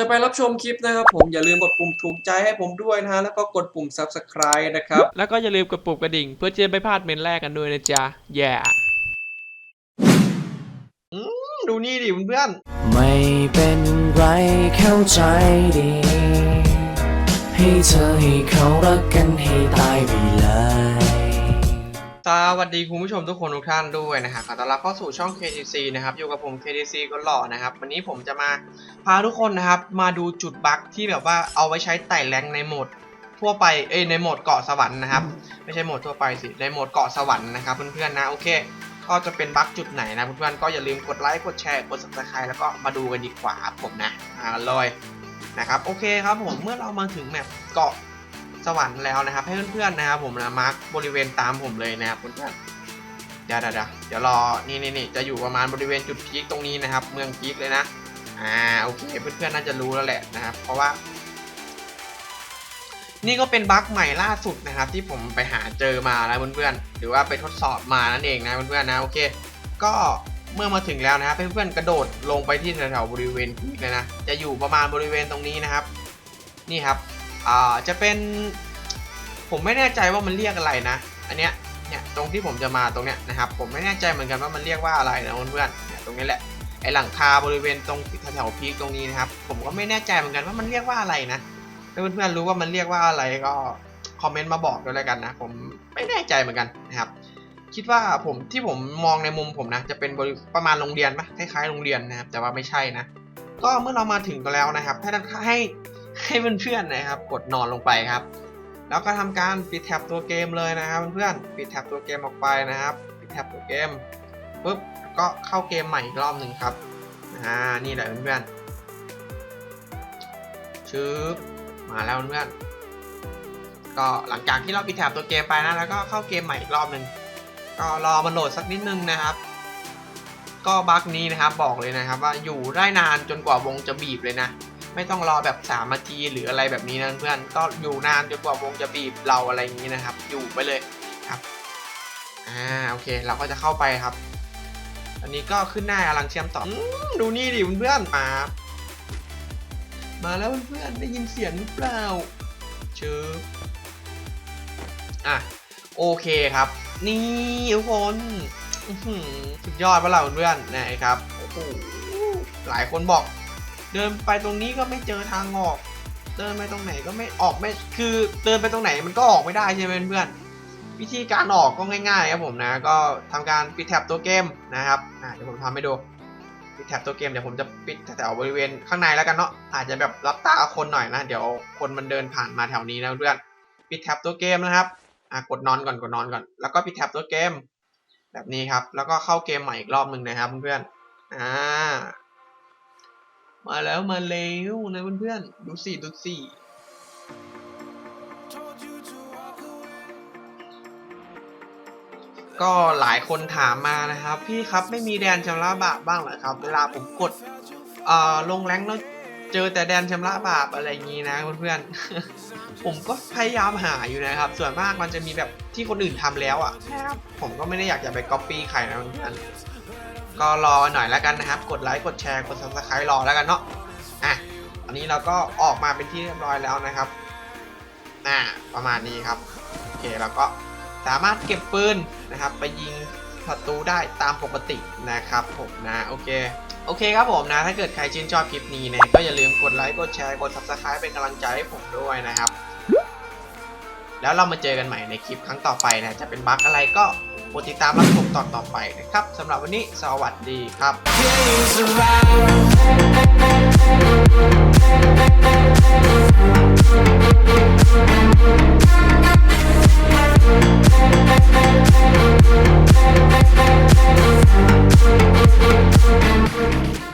จะไปรับชมคลิปนะครับผมอย่าลืมกดปุ่มถูกใจให้ผมด้วยนะฮะแล้วก็กดปุ่ม subscribe นะครับ แล้วก็อย่าลืมกดปุ่มกระดิ่ง เพื่อจะไม่พลาดเมนแรกกันด้วยนะจ๊ะแย่ดูนี่ดิเพื่อนไม่เป็นไรเข้าใจดี ให้เธอให้เขารักกันให้ตายไปเลย สวัสดีคุณผู้ชมทุกคนทุกท่านด้วยนะฮะขอต้อนรับเข้าสู่ช่อง KTC นะครับ อยู่กับผม KTC ก็หล่อนะครับ วันนี้ผมจะมาพาทุกคนนะครับ มาดูจุดบั๊กที่แบบว่าเอาไว้ใช้ไต่แรงในโหมดทั่วไป เอ้ยในโหมดเกาะสวรรค์นะครับ ไม่ใช่โหมดทั่วไปสิ ในโหมดเกาะสวรรค์นะครับเพื่อนๆนะ โอเค ก็จะเป็นบั๊กจุดไหนนะเพื่อนๆ ก็อย่าลืมกดไลค์ กดแชร์ กด subscribe แล้วก็มาดูกันดีกว่าครับผมนะ อ่าเลยนะครับ โอเคครับผม เมื่อเรามาถึงแมปเกาะ สวรรค์แล้วนะครับ ให้เพื่อนๆนะครับผมนะมาร์กบริเวณตามผมเลยนะครับเพื่อนๆเดี๋ยวเดี๋ยวเดี๋ยวเดี๋ยวรอนี่นี่นี่จะอยู่ประมาณบริเวณจุดพีคตรงนี้นะครับ เมืองพีคเลยนะอ่าโอเคเพื่อนๆน่าจะรู้แล้วแหละนะครับ เพราะว่า นี่ก็เป็นบั๊กใหม่ล่าสุดนะครับ ที่ผมไปหาเจอมาแล้วเพื่อนๆหรือว่าไปทดสอบมานั่นเองนะเพื่อนๆนะโอเค ก็เมื่อมาถึงแล้วนะครับเพื่อนๆกระโดดลงไปที่แถวๆบริเวณพีคเลยนะจะอยู่ประมาณบริเวณตรงนี้นะครับ นี่ครับ อ่าจะเป็น ผมไม่แน่ใจว่ามันเรียกอะไรนะ อันเนี้ยเนี่ยตรงที่ผมจะมาตรงเนี้ยนะครับ ผมไม่แน่ใจเหมือนกันว่ามันเรียกว่าอะไรนะเพื่อนๆเนี่ยตรงนี้แหละไอหลังคาบริเวณตรงแถวๆพีคตรงนี้นะครับ ผมก็ไม่แน่ใจเหมือนกันว่ามันเรียกว่าอะไรนะถ้าเพื่อนๆรู้ว่ามันเรียกว่าอะไรก็คอมเมนต์มาบอกด้วยแล้วกันนะผมไม่แน่ใจเหมือนกันนะครับ คิดว่าผมที่ผมมองในมุมผมนะ จะเป็นประมาณโรงเรียนปะคล้ายๆโรงเรียนนะครับ แต่ว่าไม่ใช่นะ ก็เมื่อเรามาถึงกันแล้วนะครับให้ให้ ให้เพื่อนๆนะครับ กดนอนลงไปครับ แล้วก็ทำการปิดแท็บตัวเกมเลยนะครับเพื่อนๆปิดแท็บตัวเกมออกไปนะครับ ปิดแท็บตัวเกมปุ๊บก็เข้าเกมใหม่อีกรอบหนึ่งครับอ่านี่แหละเพื่อนๆชืบมาแล้วเพื่อนๆก็หลังจากที่เราปิดแท็บตัวเกมไปนะแล้วก็เข้าเกมใหม่อีกรอบหนึ่งก็รอมันโหลดสักนิดนึงนะครับ ก็บั๊กนี้นะครับบอกเลยนะครับว่าอยู่ได้นานจนกว่าวงจะบีบเลยนะ ไม่ต้องรอแบบ3นาทีหรืออะไรแบบนี้นะเพื่อนก็อยู่นานจนกว่าวงจะบีบเราอะไรอย่างนี้นะครับ อยู่ไปเลยครับอ่าโอเค เราก็จะเข้าไปครับ อันนี้ก็ขึ้นหน้าอลังเชื่อมต่ออมดูนี่ดิเพื่อนมามาแล้วเพื่อนได้ยินเสียงหรือเปล่าเชิบอะโอเคครับ นี่ทุกคนสุดยอดปะล่ะเพื่อนนะครับโอ้โหหลายคนบอก เดินไปตรงนี้ก็ไม่เจอทางออก เดินไปตรงไหนก็ไม่ออกไม่คือเดินไปตรงไหนมันก็ออกไม่ได้ใช่ไหมเพื่อนวิธีการออกก็ง่ายๆครับผมนะ ก็ทำการปิดแท็บตัวเกมนะครับเดี๋ยวผมทำให้ดูปิดแท็บตัวเกมเดี๋ยวผมจะปิดแถวบริเวณข้างในแล้วกันเนาะอาจจะแบบรับตาคนหน่อยนะ เดี๋ยวคนมันเดินผ่านมาแถวนี้นะเพื่อนปิดแท็บตัวเกมนะครับอ่ากดนอนก่อนกดนอนก่อน แล้วก็ปิดแท็บตัวเกม แบบนี้ครับ แล้วก็เข้าเกมใหม่อีกรอบหนึ่งนะครับเพื่อนๆอ่า มาแล้วมาเร็วนะเพื่อนๆดูสิดูสิก็หลายคนถามมานะครับ พี่ครับไม่มีแดนชำระบาปบ้างเหรอครับ เวลาผมกดเอ่อลงแรงค์แล้วเจอแต่แดนชำระบาปอะไรอย่างนี้นะเพื่อนๆผมก็พยายามหาอยู่นะครับ ส่วนมากมันจะมีแบบที่คนอื่นทำแล้วอะ่ะผมก็ไม่ได้อยากจะไปก๊อปปี้ใครนะเพื่อนๆ ก็รอหน่อยแล้วกันนะครับ กดไลค์ กดแชร์ กด subscribe รอแล้วกันเนาะ อะ อันนี้เราก็ออกมาเป็นที่เรียบร้อยแล้วนะครับ อ่า ประมาณนี้ครับ โอเค เราก็สามารถเก็บปืนนะครับ ไปยิงศัตรูได้ตามปกตินะครับผมนะ โอเค โอเคครับผมนะ ถ้าเกิดใครชื่นชอบคลิปนี้นะ ก็อย่าลืมกดไลค์ กดแชร์ กด subscribe เป็นกำลังใจให้ผมด้วยนะครับ แล้วเรามาเจอกันใหม่ในคลิปครั้งต่อไปนะ จะเป็นบั๊กอะไรก็ กดติดตามรับชมตอนต่อไปนะครับสำหรับวันนี้สวัสดีครับ